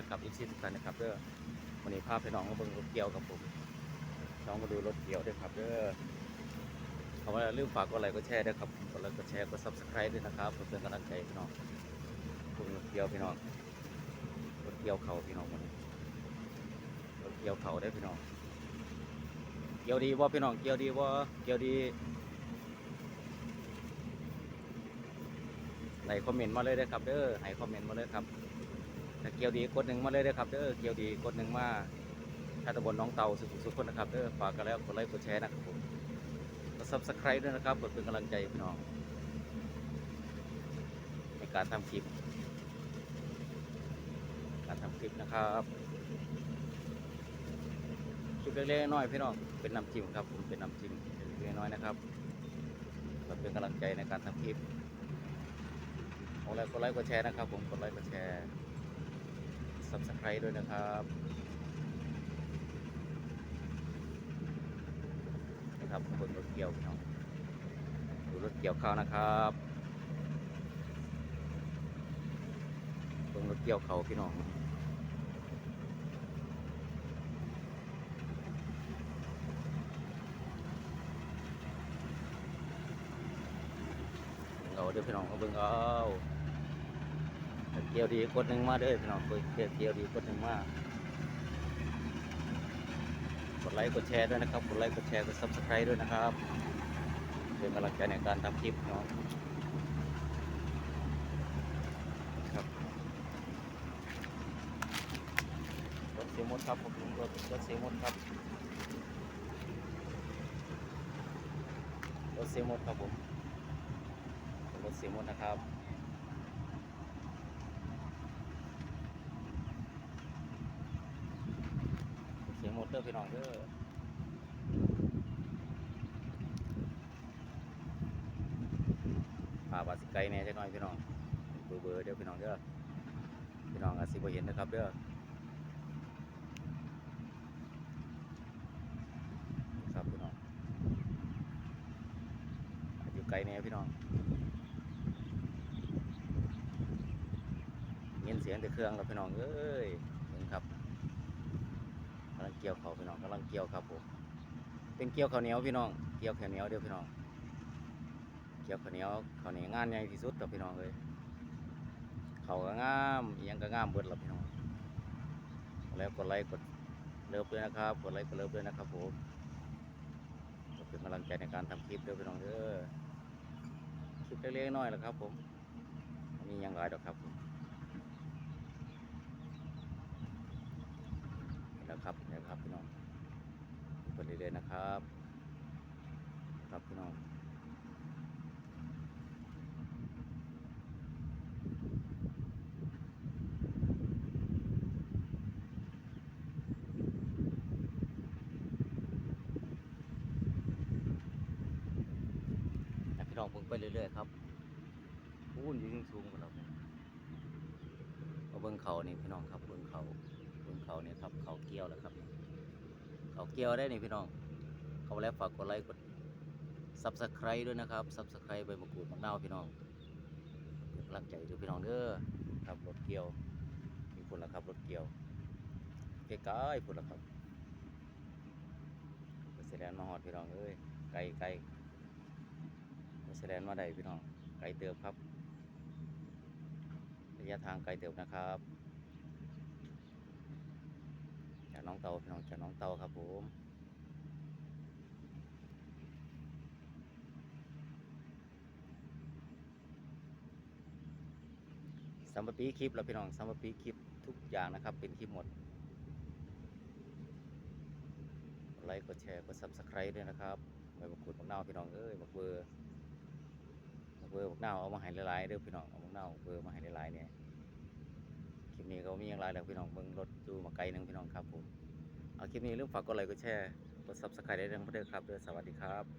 นคลับอีกซีทุกท่านนะครับเด้อวันนี้พาพี่น้องมาเบิ่งรถเกี่ยวกับผมน้องมาดูรถเกี่ยวด้วยครับเด้อเขาว่าลืมฝากกดไลค์กดแชร์ด้วยครับกดไลค์กดแชร์กดซับสไครต์ด้วยนะครับเพื่อเป็นกำลังใจพี่น้องเบิ่งรถเกี่ยวพี่น้องรถเกี่ยวเขาพี่น้องวันนี้รถเกี่ยวเขาได้พี่น้องเกี่ยวดีว่าพี่น้องเกี่ยวดีว่าเกี่ยวดีในคอมเมนต์มาเลยเด้ครับเด้อให้คอมเมนต์มาเลยครับ ถ้าเกี่ยวดีกดหนึ่งมาเลยเด้อครับเด้อเกี่ยวดีกดหนึ่งมาชาตะบนน้องเตาสุขุมสุขคนนะครับเด้อฝากกันแล้วกดไลค์กดแชร์นะครับผมกดซับสไครต์ด้วยนะครับเพื่อเป็นกำลังใจพี่น้องในการทำคลิป การทำคลิปนะครับคลิปเล็กๆน้อยพี่น้องเป็นน้ำจิ้มครับผมเป็นน้ำจิ้มเล็กๆน้อยนะครับเพื่อเป็นกำลังใจในการทำคลิปกดไลค์กดไลค์กดแชร์นะครับผมกดไลค์กดแชร์ subscribe ด้วยนะครับนะครับบนรถเกี่ยวพี่น้องดูรถเกี่ยวเขานะครับบนรถเกี่ยวเขาพี่น้องเอาเดี๋ยวพี่น้องเอาเบิ่งเอา กี่ยวดีกดหนึ่งมาเด้อพี่น้องเกียวเกี่ยวดีกดหนึ่งมากดไลค์กดแชร์ด้วยนะครับกดไลค์กดแชร์กดซับสไครต์ด้วยนะครับเป็นกำลังใจในการทำคลิปเนาะครับรถเสียหมดครับผมรถรถเสียหมดครับรถเสียหมดครับผมรถเสียหมดนะครับ เสียงมอเตอร์พี่น้องเด้อป่าบาสิไกลแน่จักหน่อยพี่น้องเบอร์เบอร์เด้อพี่น้องเด้อพี่น้องอาจสิบ่เห็นนะครับเด้อครับพี่น้องอยู่ไกลแน่พี่น้องเงินเสียงแต่เครื่องแล้วพี่น้องเอ้ย ลังเกี่ยวเขาพี่น้องกำลังเกี่ยวครับผมเป็นเกี่ยวข้าวเหนียวพี่น้องเกี่ยวข้าวเหนียวเดียวพี่น้องเกี่ยวข้าวเหนียวข้าวเหนียวงานใหญ่ที่สุดกับพี่น้องเลยเขาก็งามอิหยังก็งามเบิดแล้วพี่น้องแล้วกดไลค์กดเลิฟด้วยนะครับกดไลค์กดเลิฟด้วยนะครับผมก็เป็นกำลังใจในการทำคลิปเด้อพี่น้องเด้อคลิปเล็กๆน้อยๆแหละครับผมมียังหลายดอกครับผม ครับเนี่ยครับพี่น้องเปิดเรื่อยๆนะครับ ครับพี่น้องพี่น้องเพิ่งไปเรื่อยๆครับพูนอยู่สูงๆกว่าเราเอาเบิ้งเขานี่พี่น้องครับเบิ้งเขา บนเขาเนี่ยครับ เขาเกี่ยวแล้วครับ เขาเกี่ยวได้นี่พี่น้อง เขาแล้วฝากกดไลค์กดซับสไครต์ด้วยนะครับซับสไครต์ใบมะกรูดมะนาวพี่น้องเป็นกำลังใจด้วยพี่น้องเด้อครับรถเกี่ยว มีคนละครับรถเกี่ยวใกล้ๆคนละครับเสด็จมาหอดพี่น้องเอ้ยไกลไกลเสด็จมาได้พี่น้องไกลเติบครับระยะทางไกลเติบนะครับ จากน้องเตาพี่น้องจากน้องเตาครับผมสัมปปีคลิปแล้วพี่น้องสัมปปีคลิปทุกอย่างนะครับ เป็นคลิปหมดไลค์กดแชร์กด subscribe ด้วยนะครับใบมะกรูดบักนาวพี่น้องเอ้ยบักเบอร์บกเบอร์บักนาวเอามาให้หลายๆเด้อพี่น้องเอาบักนาวเบอร์มาให้หลายๆเนี่ย นี้ก็มีอย่างไรแล้วพี่น้องเบิ่งรถดูมาไกลนึงพี่น้องครับผมเอาคลิปนี้ลืมฝากกดไลค์กดแชร์กดซับสไครต์ได้เรื่องเพื่อนครับเด้อสวัสดีครับ